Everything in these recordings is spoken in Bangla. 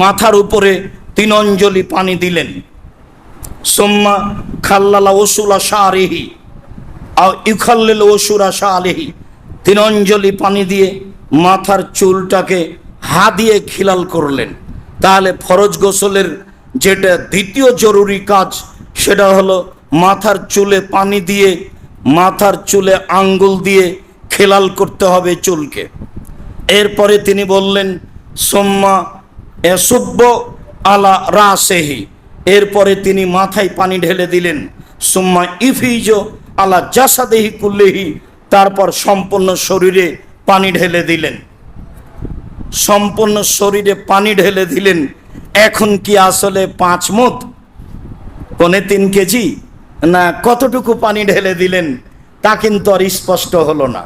মাথার উপরে তিন অঞ্জলি পানি দিলেন। সোম্মা খাল্লালা ওসুলা শাহরেহি ইউখাল্লিল ওসুরা শাহরেহি। তিন অঞ্জলি পানি দিয়ে মাথার চুলটাকে হা দিয়ে খিলাল করলেন। তাহলে ফরজ গোসলের যেটা দ্বিতীয় জরুরি কাজ, সেটা হলো মাথার চুলে পানি দিয়ে, মাথার চুলে আঙ্গুল দিয়ে খেলাল করতে হবে চুলকে। এরপরে তিনি বললেন, সোম্মা এসব্য আলা রাসেহি। এরপরে তিনি মাথায় পানি ঢেলে দিলেন। সুম্মা ইফিজ আলা জাসাদেহি কুল্লেহি। তারপর সম্পূর্ণ শরীরে পানি ঢেলে দিলেন। সম্পূর্ণ শরীরে পানি ঢেলে দিলেন। এখন কি আসলে পাঁচ মুদ? পনে তিন কেজি? না, কতটুকু পানি ঢেলে দিলেন? তা কিন্তু আর স্পষ্ট হলো না।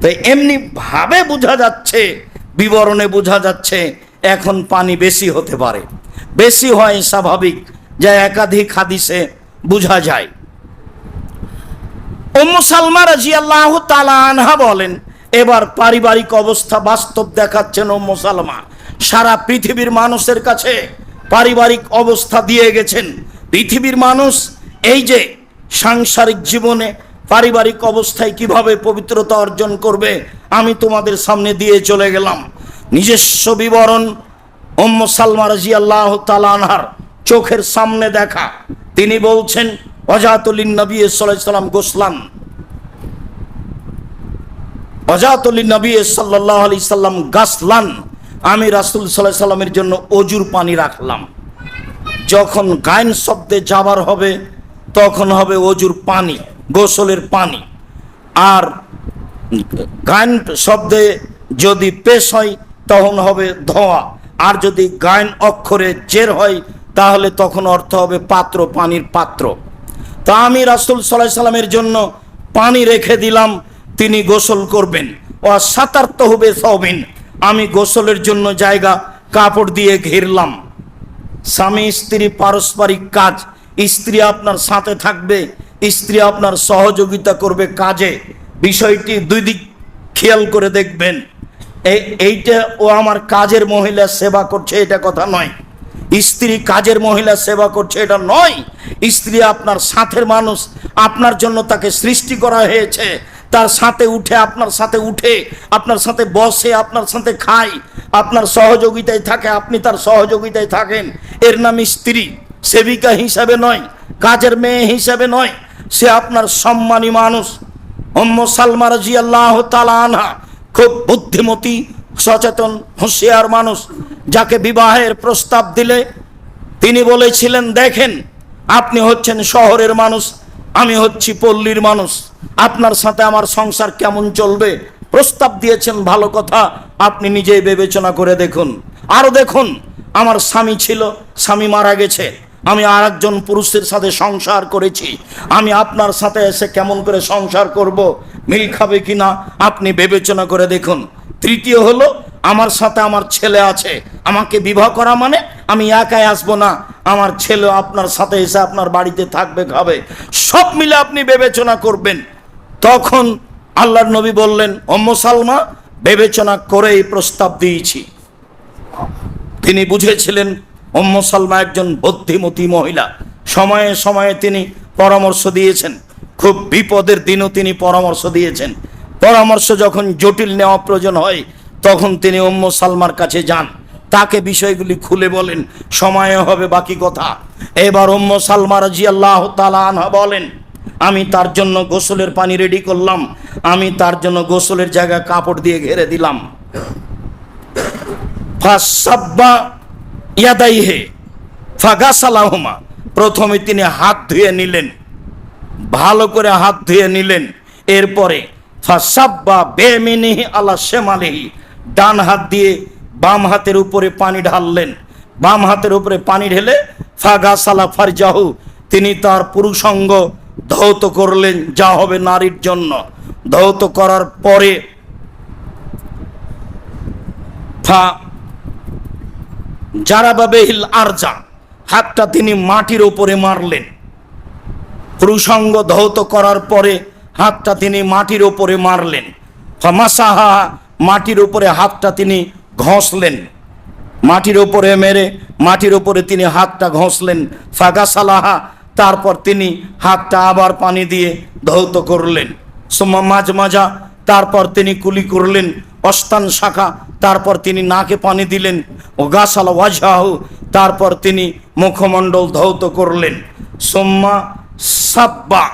তো এমনি ভাবে বোঝা যাচ্ছে, বিবরণে বোঝা যাচ্ছে এখন পানি বেশি হতে পারে। বেশি হয় স্বাভাবিক যা একাধিক হাদিসে বোঝা যায়। উম্মু সালমা রাজিয়াল্লাহু তাআলা আনহা বলেন, এবার পারিবারিক অবস্থা বাস্তব দেখাচ্ছেন উম্মু সালমা। সারা পৃথিবীর মানুষের কাছে পারিবারিক অবস্থা দিয়ে গেছেন। পৃথিবীর মানুষ এই যে সাংসারিক জীবনে পারিবারিক অবস্থায় কীভাবে পবিত্রতা অর্জন করবে, আমি তোমাদের সামনে দিয়ে চলে গেলাম। নিজস্ব বিবরণ উম্ম সালমা রাজিয়াল্লাহ তালানহার চোখের সামনে দেখা। তিনি বলছেন, অজাতুলিন নবী সাল্লাম গোসলান অজাতুলিন নবী সাল্লাহ আলি সাল্লাম গাসলান। আমি রাসুল সাল্লাহ সাল্লামের জন্য অজুর পানি রাখলাম। যখন গায়ন শব্দে যাবার হবে, তখন হবে অজুর পানি, গোসলের পানি। আর গায়ন শব্দে যদি পেশ হয় তখন হবে ধোঁয়া। আর যদি গায়ন অক্ষরে জের হয়, তাহলে তখন অর্থ হবে পাত্র, পানির পাত্র। তা আমি রাসুল সাল্লাহ সাল্লামের জন্য পানি রেখে দিলাম, তিনি গোসল করবেন। ও সাতার্থ হবে সবিন আমি গোসলের জন্য জায়গা, কাপড় দিয়ে ঘিরলাম। স্বামী, স্ত্রী, পারস্পরিক কাজ, স্ত্রী আপনার সাথে থাকবে, স্ত্রী আপনার সহযোগিতা করবে কাজে। বিষয়টি দুই দিক খেয়াল করে দেখবেন। এইটা ও আমার কাজের মহিলা সেবা করছে, এটা কথা নয়। স্ত্রী কাজের মহিলা সেবা করছে, এটা নয়। স্ত্রী আপনার সাথের মানুষ, আপনার জন্য তাকে সৃষ্টি করা হয়েছে। তার সাথে উঠে, আপনার সাথে উঠে, আপনার সাথে বসে, আপনার সাথে খায়, আপনার সহযোগিতায় থাকে, আপনি তার সহযোগিতায় থাকেন। এর নাম স্ত্রী, সেবিকা হিসাবে নয়, কাজের মেয়ে হিসাবে নয়। সে আপনার সম্মানী মানুষ। অম্ম সালমা রাজি আল্লাহ আনহা খুব বুদ্ধিমতী, সচেতন, হুঁশিয়ার মানুষ, যাকে বিবাহের প্রস্তাব দিলে তিনি বলেছিলেন, দেখেন, আপনি হচ্ছেন শহরের মানুষ, আমি হচ্ছি পল্লীর মানুষ, আপনার সাথে আমার সংসার কেমন চলবে? প্রস্তাব দিয়েছেন, ভালো কথা, আপনি নিজেই বিবেচনা করে দেখুন। আরও দেখুন, আমার স্বামী ছিল, স্বামী মারা গেছে আমি আর একজন পুরুষের সাথে সংসার করেছি। আমি আপনার সাথে এসে কেমন করে সংসার করব, মিল খাবে কিনা আপনি বিবেচনা করে দেখুন। তৃতীয় হলো, আমার সাথে আমার ছেলে আছে। আমাকে বিবাহ করা মানে আমি একাই আসব না। আমার ছেলে আপনার সাথে এসে আপনার বাড়িতে থাকবে, খাবে। সব মিলে আপনি বিবেচনা করবেন। তখন আল্লাহর নবী বললেন অম্ম সালমা বিবেচনা করেই প্রস্তাব দিয়েছি। তিনি বুঝেছিলেন অম্ম সালমা একজন বুদ্ধিমতী মহিলা। সময়ে সময়ে তিনি পরামর্শ দিয়েছেন। খুব বিপদের দিনও তিনি পরামর্শ দিয়েছেন। পরামর্শ যখন জটিল নেওয়া প্রয়োজন হয়, তখন তিনি অম্ম সালমার কাছে যান। তাকে বিষয়গুলি খুলে বলেন, সময়ে হবে বাকি কথা। এবার অম্ম সালমা রাজি আল্লাহ আনহা বলেন, আমি তার জন্য গোসলের পানি রেডি করলাম। আমি তার জন্য গোসলের জায়গা কাপড় দিয়ে ঘেরে দিলাম। ফাসাব্বা ইয়াদাইহে, ফাগাসালাহুমা। প্রথমে তিনি হাত ধুয়ে নিলেন, ভালো করে হাত ধুয়ে নিলেন, এরপরে আলা শেমালিহি, ডান হাত দিয়ে বাম হাতের উপরে পানি ঢাললেন। বাম হাতের উপরে পানি ঢেলে ফাগাসালা ফারজাহু, তিনি তার পুরুষঙ্গ ধৌত করলেন, যা হবে নারীর জন্য। ধৌত করার পরে ফা যারা বাবেহিল আরজা, হাতটা তিনি মাটির উপরে মারলেন। প্রসঙ্গ ধৌত করার পরে হাতটা তিনি মাটির উপরে মারলেন। ফামাসাহা, মাটির উপরে হাতটা তিনি ঘষলেন। মাটির উপরে মেরে, মাটির উপরে তিনি হাতটা ঘষলেন। ফাঁকা সালাহা তারপর তিনি হাতটা আবার পানি দিয়ে ধৌত করলেন। সোমা মাঝ মাজা তারপর তিনি কুলি করলেন। অস্তান শাখা, তারপর তিনি নাকে পানি দিলেন ও গাছালা ওয়াজাহু তারপর তিনি মুখমণ্ডল ধৌত করলেন। সোম্মা সাব্বা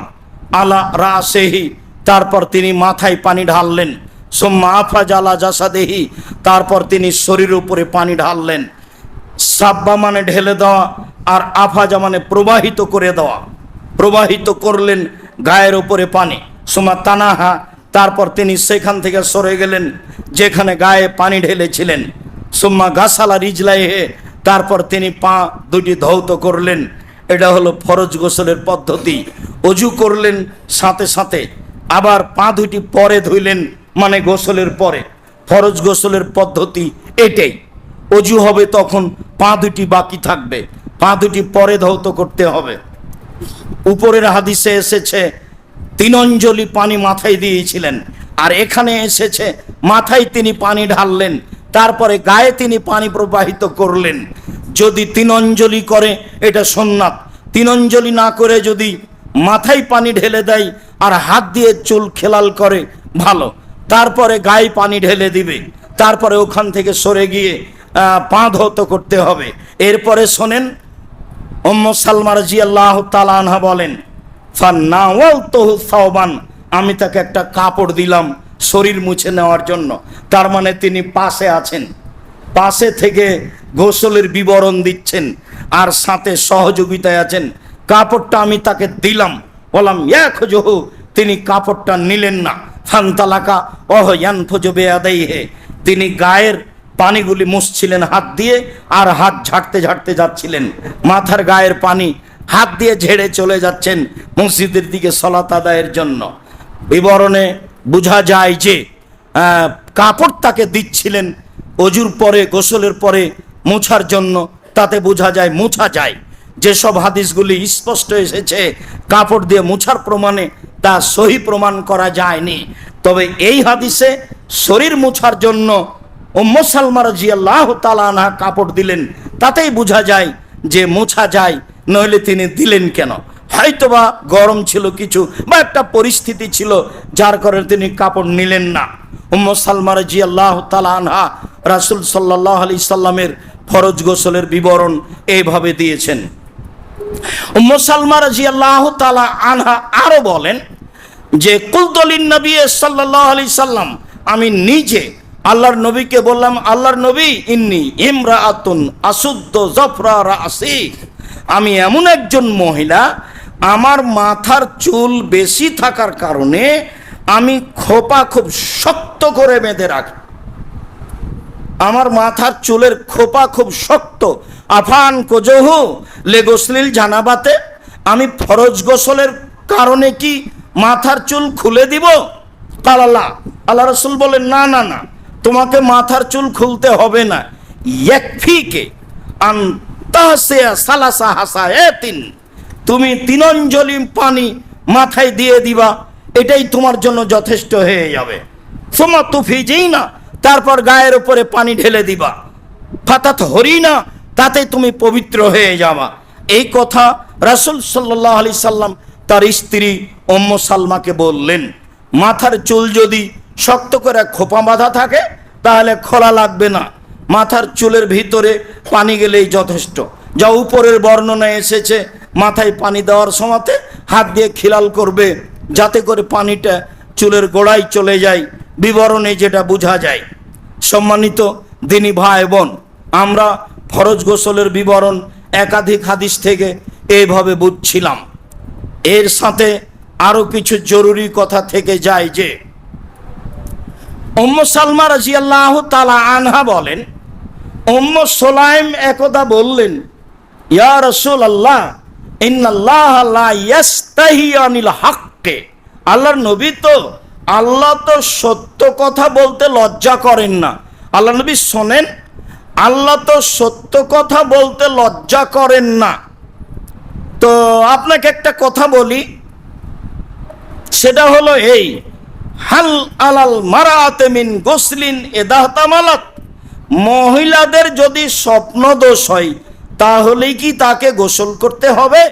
আলা রাসেহি, তারপর তিনি মাথায় পানি ঢাললেন। সোম্মা আফাজ আলা জাসাদেহি, তারপর তিনি শরীর উপরে পানি ঢাললেন। সাব্বা মানে ঢেলে দেওয়া, আর আফাজা মানে প্রবাহিত করে দেওয়া। প্রবাহিত করলেন গায়ের উপরে পানি। সোমা তানাহা তারপর তিনি সেখান থেকে সরে গেলেন, যেখানে গায়ে পানি ঢেলেছিলেন। সোম্মা গাছালা রিজলাইহে, তারপর তিনি পা দুটি ধৌত করলেন। এটা হলো ফরজ গোসলের পদ্ধতি। অজু করলেন সাথে সাথে, আবার পা দুটি পরে ধুইলেন মানে গোসলের পরে। ফরজ গোসলের পদ্ধতি এটাই। অজু হবে তখন পা দুটি বাকি থাকবে, পা দুটি পরে ধৌত করতে হবে। উপরের হাদিসে এসেছে তিন অঞ্জলি পানি মাথায় দিয়েছিলেন। আর এখানে এসেছে, মাথায় তিনি পানি ঢাললেন, তারপরে গায়ে তিনি পানি প্রবাহিত করলেন। যদি তিন অঞ্জলি করে, এটা সোননাথ। তিন অঞ্জলি না করে যদি মাথায় পানি ঢেলে দেয় আর হাত দিয়ে চুল খেলাল করে, ভালো। তারপরে গায়ে পানি ঢেলে দিবে। তারপরে ওখান থেকে সরে গিয়ে পা ধৌত করতে হবে। এরপরে শোনেন, উম্ম সালমা রাজি আল্লাহ তালানহা বলেন সাওবান। আমি তাকে একটা কাপড় দিলাম শরীর মুছে নেওয়ার জন্য। তার মানে তিনি পাশে আছেন। পাশে থেকে গোসলের বিবরণ দিচ্ছেন আর সাথে সহযোগিতায় আছেন। কাপড়টা আমি তাকে দিলাম। বললাম এক তিনি কাপড়টা নিলেন না। ফান্তালাকা অহ ইয়ান ফজবে আদাই হে তিনি গায়ের পানিগুলি মুছছিলেন হাত দিয়ে আর হাত ঝাড়তে ঝাড়তে যাচ্ছিলেন। মাথার গায়ের পানি হাত দিয়ে ঝেড়ে চলে যাচ্ছেন মসজিদের দিকে সলাত আদায়ের জন্য। বিবরণে বোঝা যায় যে কাপড় তাকে দিচ্ছিলেন অজুর পরে, গোসলের পরে মোছার জন্য। তাতে বোঝা যায়, মোছা যায়। যেসব হাদিসগুলি স্পষ্ট এসেছে, কাপড় দিয়ে মোছার প্রমাণে তা সহি প্রমাণ করা যায়নি। তবে এই হাদিসে শরীর মোছার জন্য উম্ম সালমা রাজিয়াল্লাহ তালানা কাপড় দিলেন। তাতেই বোঝা যায় যে মোছা যায় নইলে তিনি দিলেন কেন? হয়তোবা গরম ছিল কিছু, বা একটা পরিস্থিতি ছিল যার কারণে তিনি কাপড় নিলেন না। উম্ম সালমা রাজিয়াল্লাহ তালানহা রাসুল সাল্লাহ আলি সাল্লামের ফরজ গোসলের বিবরণ এইভাবে দিয়েছেন। উম্ম সালমা রাজিয়াল্লাহ তালা আনহা আরও বলেন যে কুলতলিন নবী সাল্লাহ আলি সাল্লাম, আমি নিজে আল্লাহর নবীকে বললাম, আল্লাহর নবী ইন্নি ইমরা আতুন আসুদ্দ জফরা রাসি। আমি এমন একজন মহিলা, আমার মাথার চুল বেশি থাকার কারণে আমি খোপা খুব শক্ত করে বেঁধে রাখি। আমার মাথার চুলের খোপা খুব শক্ত। আফান কোজহু লে গোসলিল জানাবাতে, আমি ফরজ গোসলের কারণে কি মাথার চুল খুলে দিব? কাল আল্লাহ রসুল বলেন, না না না, তোমাকে মাথার চুল খুলতে হবে না। ইয়াকফিকে আন্তাসিয়া তুমি তিনঞ্জলি পানি মাথায় দিয়ে দিবা, এটাই তোমার জন্য যথেষ্ট হয়ে যাবে। সোমা তুফি যেই না, তারপর গায়ের উপরে পানি ঢেলে দিবা। ফাতাত হরি না, তাতে তুমি পবিত্র হয়ে যাবা। এই কথা রাসুল সাল্লাহ আলি সাল্লাম তার স্ত্রী অম্ম সালমাকে বললেন। মাথার চুল যদি শক্ত করে খোপা বাঁধা থাকে, তাহলে খোলা লাগবে না। মাথার চুলের ভিতরে পানি গেলেই যথেষ্ট। যা উপরের বর্ণনা এসেছে, মাথায় পানি দেওয়ার সময়তে হাত দিয়ে খিলাল করবে, যাতে করে পানিটা চুলের গোড়ায় চলে যায়, বিবরণে যেটা বোঝা যায়। সম্মানিত দিনী ভাই বোন, আমরা ফরজ গোসলের বিবরণ একাধিক হাদিস থেকে এইভাবে বুঝছিলাম। এর সাথে আরও কিছু জরুরি কথা থেকে যায় যে, উম্ম সালমা রাজিয়াল্লাহ তালা আনহা বলেন উম্ম সোলাইম একদা বললেন, ইয়া রসুল আল্লাহ হাক্কে। আল্লাহর নবী তো, আল্লাহ তো সত্য কথা বলতে লজ্জা করেন না। আল্লাহ নবী শোনেন, আল্লাহ তো সত্য কথা বলতে লজ্জা করেন না। তো আপনাকে একটা কথা বলি, সেটা হলো এই, হাল আলাল মারাতে মিন গোসলিন এদাহতামালাত। মহিলাদের যদি স্বপ্নদোষ হয় তাহলেই কি তাকে গোসল করতে হবে?